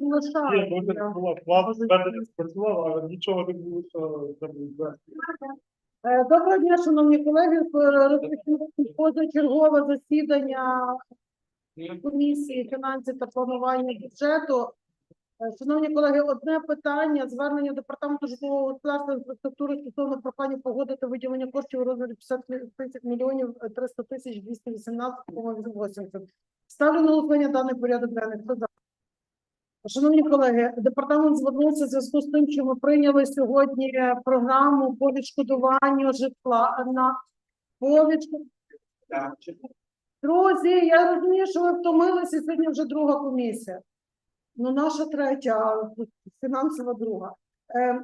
Ні, ну, це лишаю. була план зведення спрацював, але нічого не було, що це буде. Е, Доброго дня, шановні колеги. Е, позачергове засідання комісії фінансів та планування бюджету. Е, Шановні колеги, одне питання звернення департаменту житлового господарства інфраструктури стосовно прохання погодити виділення коштів у розмірі 50 тисяч мільйонів е, 300 тисяч 218,80. Ставлю на голосування даний порядок денний. Хто за? Шановні колеги, департамент звернувся в зв'язку з тим, що ми прийняли сьогодні програму по відшкодуванню житла на по Друзі, я розумію, що ви втомилися, сьогодні вже друга комісія. Ну, наша третя, а фінансова друга. Е,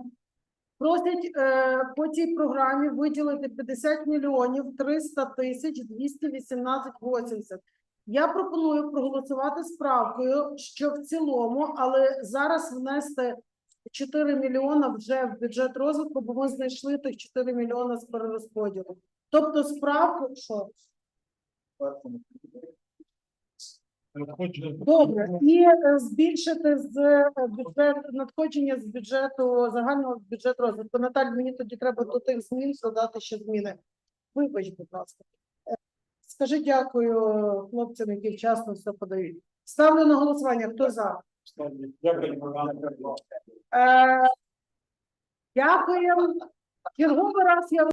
просять е, по цій програмі виділити 50 мільйонів 300 тисяч 218,80. Я пропоную проголосувати справкою, що в цілому, але зараз внести 4 мільйона вже в бюджет розвитку, бо ми знайшли тих 4 мільйона з перерозподілу. Тобто справку, що? Добре, і е, збільшити з е, бюджет надходження з бюджету загального бюджету розвитку. Наталь, мені тоді треба до тих змін додати ще зміни. Вибач, будь ласка. Скажи дякую хлопцям, які вчасно все подають. Ставлю на голосування. Хто за? Дякую. Е, Дякую. Черговий раз я